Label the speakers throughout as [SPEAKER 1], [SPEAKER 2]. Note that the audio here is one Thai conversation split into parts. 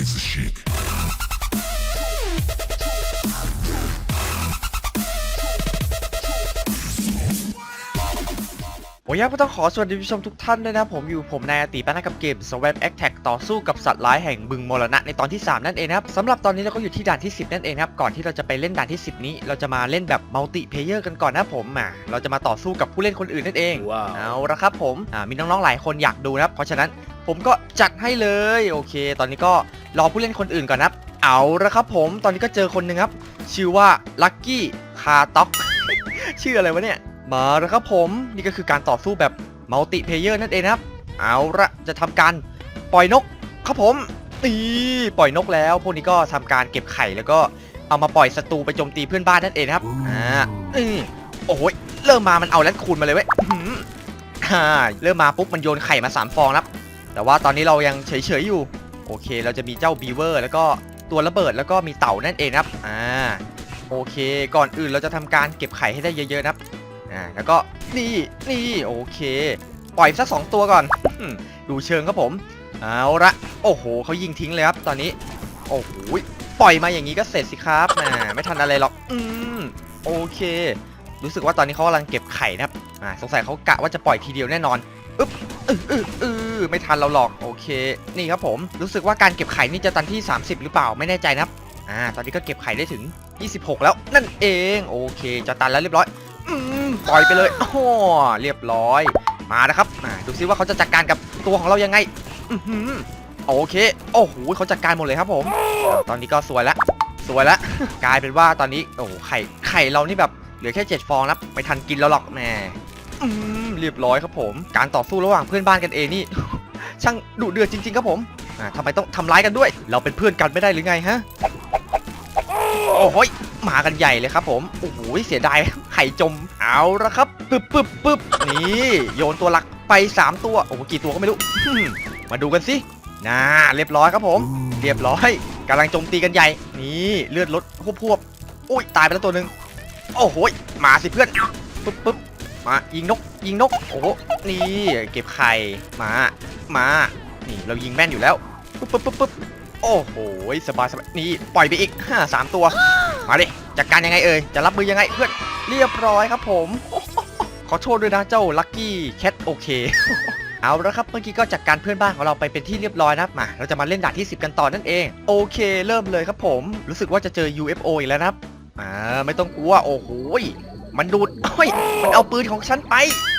[SPEAKER 1] It's a shit.
[SPEAKER 2] โอ้ยก็ต้องขอสวัสดีผู้ชมทุกท่านด้วยนะ ผมอยู่ผมนายอติปานะกับเกม s w a m a c t a c ต่อสู้กับสัตว์ร้ายแห่งบึงมรณะในตอนที่ 3 นั่นเองนะครับสำหรับตอนนี้เราก็อยู่ที่ด่านที่ 10 นั่นเองนะครับ ก่อนที่เราจะไปเล่นด่านที่ 10 นี้ เราจะมาเล่นแบบมัลติเพเยอร์กันก่อนนะผมอะเราจะมาต่อสู้กับผู้เล่นคนอื่นนั่นเอง
[SPEAKER 3] ว้าว
[SPEAKER 2] เอาละครับผมอ่ามีน้องๆหลายคนอยากดูนะครับ เพราะฉะนั้นผมก็จัดให้เลยโอเค ตอนนี้ก็รอผู้เล่นคนอื่นก่อนนะครับเอาละครับผมตอนนี้ก็เจอคนหนึ่งครับ ชื่อว่าลักกี้คาต็อกชื่ออะไรวะเนี่ย มาแล้วครับผมนี่ก็คือการต่อสู้แบบมัลติเพเยอร์นั่นเองนะครับ เอาละจะทำการปล่อยนกครับผมนี่ปล่อยนกแล้ว พวกนี้ก็ทำการเก็บไข่แล้วก็เอามาปล่อยศัตรูไปโจมตีเพื่อนบ้านนั่นเองนะครับอ่าโอ้โหเริ่มมามันเอาแรดคูนมาเลยเว้ยอื้อหืออ่าเริ่มมาปุ๊บมันโยนไข่มาสามฟองแล้วแต่ว่าตอนนี้เรายังเฉยๆอยู่ โอเค เราจะมีเจ้าบีเวอร์แล้วก็ตัวระเบิดแล้วก็มีเต่านั่นเองนะครับอ่าโอเค ก่อนอื่นเราจะทำการเก็บไข่ให้ได้เยอะๆนะครับ อ่าแล้วก็นี่นี่โอเค ปล่อยสักสองตัวก่อนอดูเชิงครับผม เอาละโอ้โหเขายิงทิ้งเลยครับตอนนี้ โอ้โหปล่อยมาอย่างนี้ก็เสร็จสิครับแหมไม่ทันอะไรหรอก อืมโอเค รู้สึกว่าตอนนี้เขากำลังเก็บไข่นะครับอ่าสงสัยเขากะว่าจะปล่อยทีเดียวแน่นอนอึ๊บอึ๊บอึ๊บอึ๊บไม่ทันเราหรอกโอเค นี่ครับผม รู้สึกว่าการเก็บไข่นี่จะตันที่ 30 หรือเปล่าไม่แน่ใจนะครับอ่าตอนนี้ก็เก็บไข่ได้ถึง 26 แล้วนั่นเอง โอเค จะตันแล้วเรียบร้อย ลอยไปเลยโอ้โหเรียบร้อย มานะครับดูซิว่าเขาจะจัดการกับตัวของเรายังไงโอเค โอ้โหเขาจัดการหมดเลยครับผม ตอนนี้ก็สวยละ สวยละ กลายเป็นว่าตอนนี้ โอ้ไข่ ไข่เรานี่แบบเหลือแค่เจ็ดฟองแล้วไม่ทันกินแล้วหรอกแหมอืมเรียบร้อยครับผม การต่อสู้ระหว่างเพื่อนบ้านกันเองนี่ ช่างดุเดือดจริง ๆ ครับผมอ่าทำไมต้องทำร้ายกันด้วย เราเป็นเพื่อนกันไม่ได้หรือไงฮะ โอ้โหย มากันใหญ่เลยครับผมโอ้โหเสียดายไข่จมเอาละครับปึ๊บปึ๊บปึ๊บนี่โยนตัวหลักไป 3 ตัวโอ้โหกี่ตัวก็ไม่รู้มาดูกันสิน่าเรียบร้อยครับผม เรียบร้อยกำลังโจมตีกันใหญ่นี่เลือดลดพวบพวบอุ้ยตายไปแล้วตัวหนึ่งโอ้โหมาสิเพื่อนปึ๊บปึ๊บมายิงนกยิงนกโอ้โหนี่เก็บไข่มามานี่เรายิงแม่นอยู่แล้วปึ๊บปึ๊บปึ๊บปึ๊บโอ้โหสบายสบายนี่ปล่อยไปอีกห้าสามตัว มาดิจัดการยังไงเอ่ยจะรับมือยังไงเพื่อนเรียบร้อยครับผม ขอโทษด้วยนะเจ้าลัคกี้แคทโอเคเอาละครับเมื่อกี้ก็จัดการเพื่อนบ้านของเราไปเป็นที่เรียบร้อยนะมา เราจะมาเล่นด่านที่ 10 กันต่อนั่นเอง โอเค เริ่มเลยครับผม รู้สึกว่าจะเจอ UFO อีกแล้วนะครับอ่าไม่ต้องกลัวโอ้โหยมันดูดเฮ้ยมันเอาปืนของฉันไป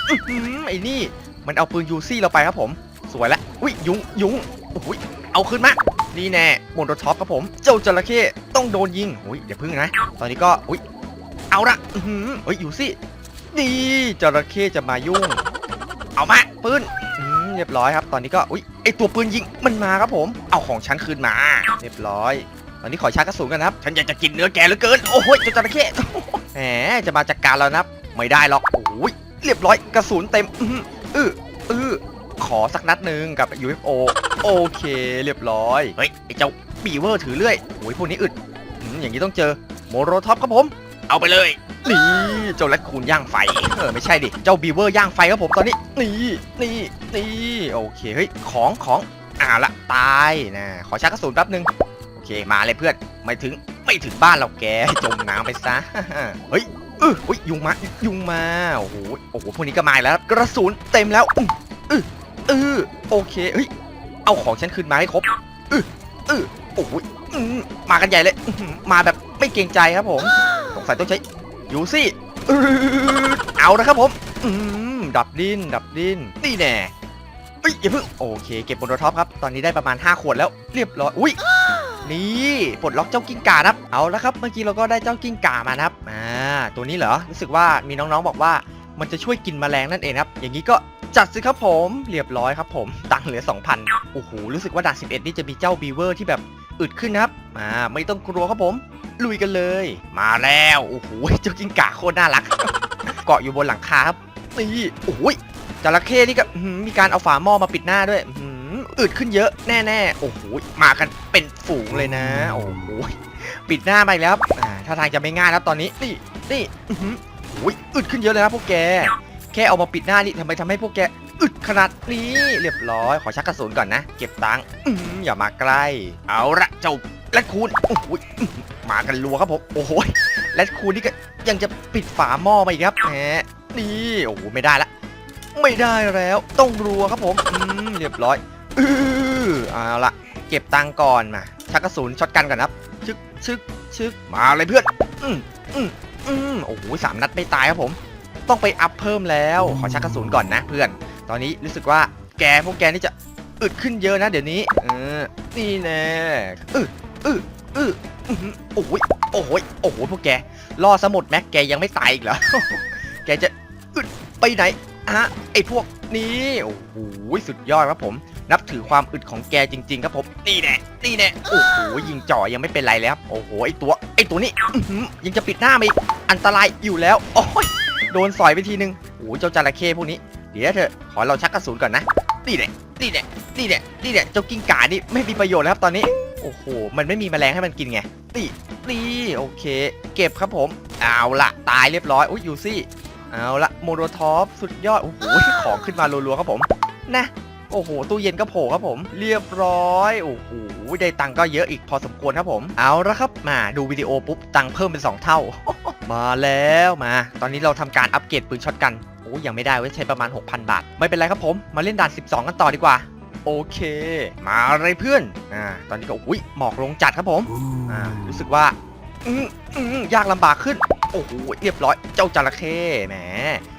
[SPEAKER 2] อื้อหือไอ้นี่ มันเอาปืนยูซี่เราไปครับผม สวยละอุ้ยยุงยุงโอ้ยเอาขึ้นมา นี่แน่โมโนท็อปครับผม เจ้าจระเข้ต้องโดนยิงอุ้ยเดี๋ยวพึ่งนะ ตอนนี้ก็อุ้ยเอาละอือหือเฮ้ยอยู่สิดีจระเข้จะมายุ่ง เอามาปืนอืมเรียบร้อยครับ ตอนนี้ก็อุ้ยไอตัวปืนยิงมันมาครับผม เอาของฉันคืนมา เรียบร้อย ตอนนี้ขอชาร์จกระสุนกันครับ ฉันอยากจะกินเนื้อแกเหลือเกิน โอ้โหเจ้าจระเข้แหมจะมาจัดการแล้วนะครับ ไม่ได้หรอกโอ้ยเรียบร้อยกระสุนเต็ม อื้อหืออ ออื้อขอสักนัดหนึ่งกับ UFO โอเคเรียบร้อย เฮ้ยไอเจ้าบีเวอร์ถือเลื่อยโอ้ยพวกนี้อึดอืมอย่างนี้ต้องเจอโมโรท็อปครับผม เอาไปเลยนี่เจ้าแรดคูนย่างไฟเออไม่ใช่ดิเจ้าบีเวอร์ย่างไฟครับผมตอนนี้นี่นี่นี่โอเคเฮ้ยของของอ่าละตายนะขอชักกระสุนแป๊บนึงโอเคมาเลยเพื่อนไม่ถึงไม่ถึงบ้านเราแกจมน้ำไปซะเฮ้ยเอออุ้ยยุงมายุงมาโอ้โหโอ้โหพวกนี้ก็มาอีกแล้วครับกระสุนเต็มแล้วอื้อ ออเออโอเคเฮ้ยเอาของฉันคืนมาให้ครบเออเออโอ้โหอืมากันใหญ่เลยมาแบบไม่เกรงใจครับผมสงสัยต้องใช้ยูซี่เอาละครับผมอืมดับดินดับดินนี่แน่เอ้ยอย่าเพิ่งโอเค เก็บบนรถท็อปครับ ตอนนี้ได้ประมาณ 5 ขวดแล้วเรียบร้อยอุ้ยนี่ปลดล็อกเจ้ากิ้งก่านะครับ เอาละครับเมื่อกี้เราก็ได้เจ้ากิ้งก่ามานะครับอ่าตัวนี้เหรอรู้สึกว่ามีน้องๆบอกว่ามันจะช่วยกินแมลงนั่นเองครับ อย่างนี้ก็ จัดสิครับผมเรียบร้อยครับผมตังเหลือ 2,000โอ้โหรู้สึกว่าด่าน11 นี่จะมีเจ้าบีเวอร์ที่แบบอึดขึ้นครับอ่าไม่ต้องกลัวครับผม ลุยกันเลย มาแล้วโอ้โหเจ้ากิ้งก่าโคตรน่ารัก เกาะอยู่บนหลังคาครับนี่โอ้ยจระเข้นี่ก็มีการเอาฝาหม้อมาปิดหน้าด้วยอืดขึ้นเยอะแน่ๆโอ้โหมากันเป็นฝูงเลยนะ โอ้โหปิดหน้าไปแล้วครับอ่าถ้าทางจะไม่ง่ายแล้วตอนนี้นี่นี่อื้อหือโอ้ยอึดขึ้นเยอะเลยครับพวกแก แค่เอามาปิดหน้านี่ทำไมทำให้พวกแกอึดขนาดนี้เรียบร้อย ขอชักกระสุนก่อนนะ เก็บตังค์อื้อหืออย่ามาใกล้ เอาละเจ้าแรดคูนโอ้โหอื้อหือมากันรัวครับผมโอ้โหแรดคูนนี่ก็ยังจะปิดฝาหม้อมาอีกครับแหมนี่โอ้โหไม่ได้ละ ไม่ได้แล้วต้องรัวครับผมอืมเรียบร้อยอือเอาละเก็บตังค์ก่อนมาชักกระสุนช็อตกันก่อนนะครับชึกชึกชึกมาเลยเพื่อนอืมอืมอืมโอ้โหสามนัดไม่ตายครับผม ต้องไปอัพเพิ่มแล้ว ขอชักกระสุนก่อนนะเพื่อน ตอนนี้รู้สึกว่าแกพวกแกนี่จะอึดขึ้นเยอะนะเดี๋ยวนี้ เออ นี่แน่อืออืออืออื้อหือโอ้ยโอ้ยโอ้โหพวกแกรอสมุดแม็กแกยังไม่ตายอีกเหรอ แกจะอึดไปไหนอะไอพวกนี้โอ้โหสุดยอดครับผม นับถือความอึดของแกจริง ๆ ครับผมนี่แน่นี่แน่โอ้โหยิงจ่อยังไม่เป็นไรเลยครับโอ้โหไอตัวไอตัวนี้อื้อหือยังจะปิดหน้ามาอีกอันตรายอยู่แล้วโอ้ย โดนสอยไปทีนึงโอ้โหเจ้าจระเข้พวกนี้ เดี๋ยวเถอะ ขอเราชักกระสุนก่อนนะนี่แน่นี่แน่นี่แน่นี่แน่เจ้ากิ้งก่านี่ไม่มีประโยชน์แล้วครับตอนนี้ โอ้โห มันไม่มีแมลงให้มันกินไงนี่นี่โอเค เก็บครับผม เอาละตายเรียบร้อยอุ้ยยูซี่ เอาละโมโรท็อปสุดยอด โอ้โห ของขึ้นมารัวๆครับผม นะ โอ้โห ตู้เย็นก็โผล่ครับผม เรียบร้อย โอ้โห ได้ตังค์ก็เยอะอีกพอสมควรครับผม เอาละครับ มาดูวิดีโอปุ๊บตังค์เพิ่มเป็น 2 เท่า มาแล้วมา ตอนนี้เราทำการอัปเกรดปืนช็อตกันโอ้ยังไม่ได้เว้ยใช้ประมาณ 6,000 บาท ไม่เป็นไรครับผม มาเล่นด่าน 12 กันต่อดีกว่า โอเค มาเลยเพื่อนอ่าตอนนี้ก็อุ้ยหมอกลงจัดครับผมอ่ารู้สึกว่าอืมอืมยากลำบากขึ้น โอ้โหเรียบร้อยเจ้าจระเข้แหม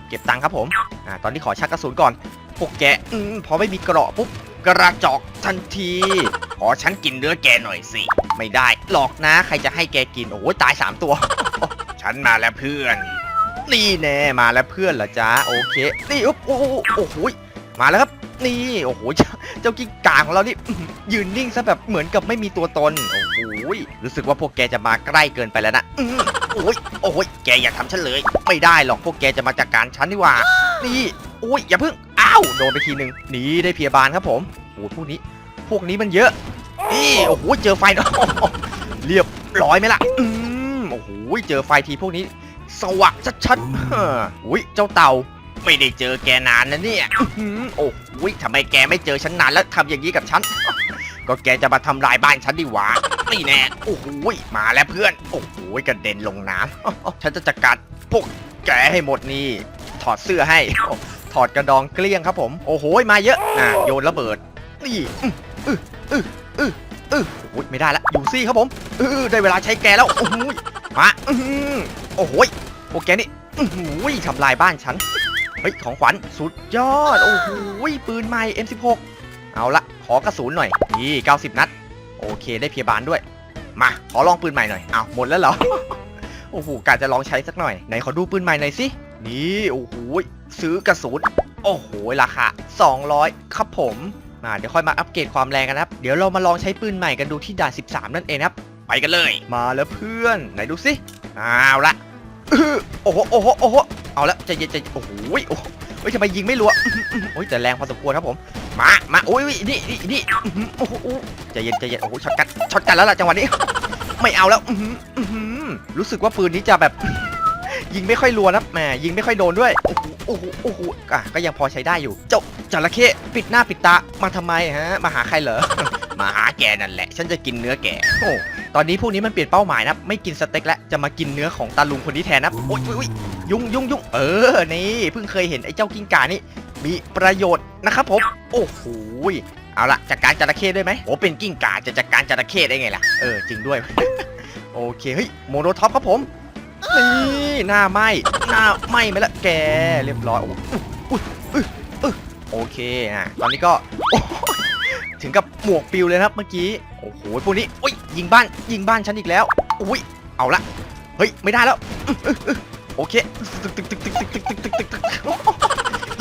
[SPEAKER 2] เก็บตังค์ครับผมอ่าตอนนี้ขอชักกระสุนก่อนพวกแกอืมพอไม่มีเกราะปุ๊บกระจอกทันที ขอฉันกินเนื้อแกหน่อยสิ ไม่ได้หรอกนะ ใครจะให้แกกิน โอ้ยตาย 3 ตัว ฉันมาแล้วเพื่อน นี่แน่มาแล้วเพื่อนเหรอจ๊ะโอเคนี่อุ๊บโอ้โหโอ้โหมาแล้วครับนี่โอ้โหเจ้าเจ้ากิ้งก่าของเรานี่ยืนนิ่งซะแบบเหมือนกับไม่มีตัวตนโอ้โหรู้สึกว่าพวกแกจะมาใกล้เกินไปแล้วนะโอ้ยโอ้ยแกอย่าทำฉันเลย ไม่ได้หรอกพวกแกจะมาจัดการฉันนี่ว่า นี่โอ้ยอย่าเพิ่งอ้าวโดนไปทีหนึ่งหนีได้พยาบาลครับผมโอ้พวกนี้ พวกนี้มันเยอะนี่โอ้โหเจอไฟเรียบร้อยไหมล่ะอื โอ้โหเจอไฟทีพวกนี้ สว่างชัดๆเฮ้ออุ้ยเจ้าเต่าไม่ได้เจอแกนานนะเนี่ยอื้อหือโอ้โหทำไมแกไม่เจอฉันนานแล้วทำอย่างนี้กับฉัน ก็แกจะมาทำลายบ้านฉันดิหวะนี่แน่ โอ้โหมาแล้วเพื่อน โอ้โหกระเด็นลงน้ำฉันจะจัดการพวกแกให้หมดนี่ ถอดเสื้อให้ ถอดกระดองเกลี้ยงครับผม โอ้โห มาเยอะอะโยนระเบิด นี่อื้ออื้ออื้ออื้อโอ้ยไม่ได้ละอยู่ซี่ครับผมเออได้เวลาใช้แกแล้ว โอ้โห มาอื้อโอ้โหพวกแกนี่อื้อหือทำลายบ้านฉัน เฮ้ย ของขวัญสุดยอด โอ้โหปืนใหม่ M16 เอาละ ขอกระสุนหน่อย นี่ 90 นัด โอเค ได้เพียบาลด้วย มา ขอลองปืนใหม่หน่อย เอาหมดแล้วเหรอ โอ้โหกาจะลองใช้สักหน่อย ไหนขอดูปืนใหม่หน่อยสิ นี่ โอ้โหซื้อกระสุน โอ้โห ราคา 200 ครับผมมาเดี๋ยวค่อยมาอัปเกรดความแรงกันนะครับ เดี๋ยวเรามาลองใช้ปืนใหม่กันดูที่ด่าน 13 นั่นเองนะครับ ไปกันเลย มาแล้วเพื่อนไหนดูสิเอาละอื้อโอ้โหโอ้โหโอ้โหเอาละใจเย็นใจเย็นโอ้โหโอ้โหเฮ้ยทำไมยิงไม่รัวอื้อหือโอ้ยแต่แรงพอสมควรครับผมมามาโอ้ยนี่นี่นี่อื้อหือโอ้โหใจเย็นใจเย็นโอ้โหช็อตกันช็อตกันแล้วล่ะจังหวะนี้ ไม่เอาแล้วอื้อหืออื้อหือรู้สึกว่าปืนนี้จะแบบ ยิงไม่ค่อยรัวนะแหมยิงไม่ค่อยโดนด้วยโอ้โหโอ้โหโอ้โหอะก็ยังพอใช้ได้อยู่ เจ้าจระเข้ปิดหน้าปิดตามาทำไมฮะมาหาใครเหรอ มาหาแกนั่นแหละ ฉันจะกินเนื้อแกโอ้ตอนนี้พวกนี้มันเปลี่ยนเป้าหมายนะไม่กินสเต็กแล้วจะมากินเนื้อของตาลุงคนนี้แทนนะโอ้ยโอ้ยโอ้ยยุงยุงยุงเออนี่เพิ่งเคยเห็นไอ้เจ้ากิ้งก่านี่มีประโยชน์นะครับผมโอ้โหเอาละจัดการจระเข้ด้วยไหมโอ้เป็นกิ้งก่าจะจัดการจระเข้ได้ไงล่ะเออจริงด้วย โอเคเฮ้ยโมโนท็อปครับผมนี่หน้าไหมหน้าไหมไหมละแกเรียบร้อยโอ้โหอุ๊ยอุ๊ยอุ๊ยโอเคอะตอนนี้ก็โอ้โห ถึงกับหมวกปิวเลยครับเมื่อกี้ โอ้โหพวกนี้อุ้ยยิงบ้านยิงบ้านฉันอีกแล้วอุ้ยเอาละเฮ้ยไม่ได้แล้วโอเคตึกตึกตึกตึกตึกตึกตึกตึกตึกตึก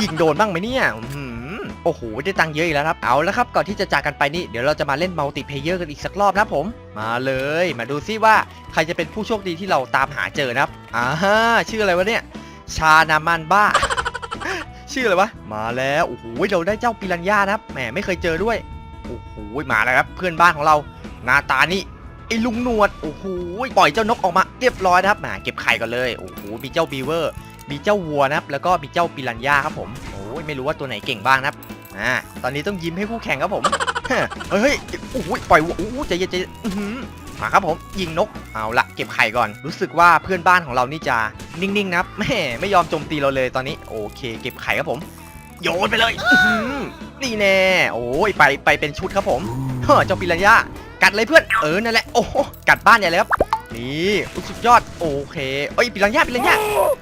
[SPEAKER 2] ยิงโดนบ้างไหมเนี่ยโอ้โหได้ตังค์เยอะอีกแล้วครับเอาแล้วครับก่อนที่จะจากกันไปนี่เดี๋ยวเราจะมาเล่นมัลติเพเยอร์กันอีกสักรอบนะผม มาเลย มาดูซิว่าใครจะเป็นผู้โชคดีที่เราตามหาเจอนะครับอ่าฮะชื่ออะไรวะเนี่ยชานามันบ้า ชื่ออะไรวะมาแล้วโอ้โหเราได้เจ้าปิรันย่านะครับแหมไม่เคยเจอด้วย โอ้โหมาแล้วครับเพื่อนบ้านของเราหน้าตานี่ไอ้ลุงหนวดโอ้โหปล่อยเจ้านกออกมาเรียบร้อยนะครับมาเก็บไข่ก่อนเลยโอ้โหมีเจ้าบีเวอร์มีเจ้าวัวนะครับแล้วก็มีเจ้าปิรันย่าครับผมโอ้ยไม่รู้ว่าตัวไหนเก่งบ้างนะครับอ่าตอนนี้ต้องยิ้มให้คู่แข่งครับผมเฮ้ยโอ้โหปล่อยวัวโอ้ใจเย็นใจมาครับผมยิงนกเอาละเก็บไข่ก่อน รู้สึกว่าเพื่อนบ้านของเรานี่จะนิ่งๆนะครับแม่ไม่ยอมโจมตีเราเลยตอนนี้โอเค เก็บไข่ครับผม โยนไปเลยอื้อหือนี่แน่ โอ้ยไปไปเป็นชุดครับผมเฮ้อเจ้าปิรันย่ากัดเลยเพื่อน เออ นั่นแหละ โอ้โหกัดบ้านใหญ่เลยครับ นี่อุ๊ยสุดยอด โอเคเอ้ยปิรันย่าปิรันย่า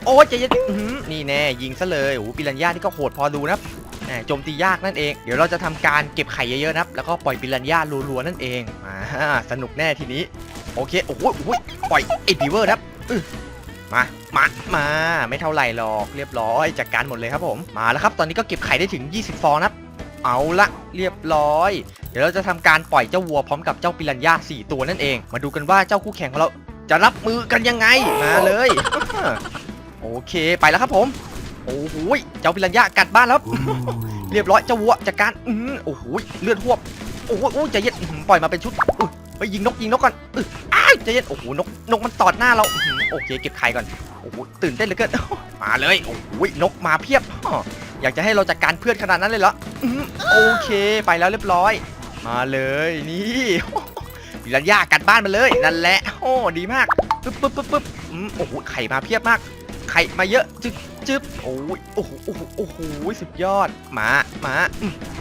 [SPEAKER 2] โอ้ยใจเย็นอื้อหือนี่แน่ ยิงซะเลยโอ้โหปิรันย่านี่ก็โหดพอดูนะครับแหม่โจมตียากนั่นเอง เดี๋ยวเราจะทำการเก็บไข่เยอะๆนะครับ แล้วก็ปล่อยปิรันย่ารัวๆนั่นเองอ่าสนุกแน่ทีนี้ โอเค โอ้โหโอ้โหปล่อยไอ้บีเวอร์นะครับอื้อ มามามาไม่เท่าไหร่หรอกเรียบร้อยจัดการหมดเลยครับผมมาแล้วครับ ตอนนี้ก็เก็บไข่ได้ถึง 20 ฟองนับเอาละเรียบร้อย เดี๋ยวเราจะทำการปล่อยเจ้าวัวพร้อมกับเจ้าปิรันย่า4ตัวนั่นเอง มาดูกันว่าเจ้าคู่แข่งของเราจะรับมือกันยังไงมาเลยโอเคไปแล้วครับผมโอ้โหเจ้าปิรันย่ากัดบ้านแล้ว เรียบร้อยเจ้าวัวจัดการอือโอ้โหเลือดหวบโอ้โหใจเย็นปล่อยมาเป็นชุดอ ไปยิงนกยิงนกก่อนอื้ออ้ายใจเย็นโอ้โหนกนกมันตอดหน้าเราโอเคเก็บไข่ก่อนโอ้โหตื่นเต้นเหลือเกินมาเลยโอ้โหนกมาเพียบอยากจะให้เราจัดการเพื่อนขนาดนั้นเลยเหรอโอเคไปแล้วเรียบร้อย มาเลยนี่ปิรันย่ากัดบ้านมาเลยนั่นแหละโอ้ดีมากปึ๊บปึ๊บปึ๊บปึ๊บอืมโอ้โหไข่มาเพียบมาก ไข่มาเยอะจึ๊บจึ๊บโอ้ยโอ้โหโอ้โหโอ้โหสุดยอดมามา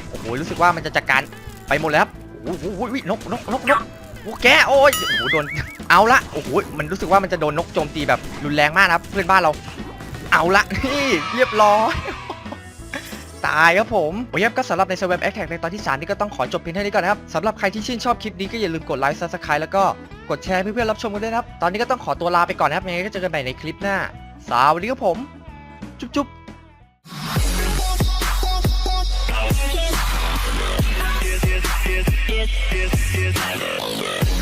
[SPEAKER 2] โอ้โหรู้สึกว่ามันจะจัดการไปหมดแล้วครับโอ้โหโอ้โหนกนกนกนก โอ้แกโอ้ยโอ้โหโดนเอาละโอ้โหมันรู้สึกว่ามันจะโดนนกโจมตีแบบรุนแรงมากนะครับ เพื่อนบ้านเรา เอาละนี่เรียบร้อยตายครับผมโอ้ยครับก็สำหรับใน s ซ r v ร์แอคแท็กในตอนที่ 3 นี่ก็ต้องขอจบเพียงเท่านี้ก่อนนะครับสำหรับใครที่ชื่นชอบคลิปนี้ก็อย่าลืมกดไลค์ซับสไครต์แล้วก็กดแชร์ให้เพื่อนๆรับชมกันด้วยนะครับ ตอนนี้ก็ต้องขอตัวลาไปก่อนนะครับยังไงก็เจอกันใหม่ในคลิปหน้า สวัสดีครับผม จุ๊บ
[SPEAKER 1] Yes, yes, yes, yes.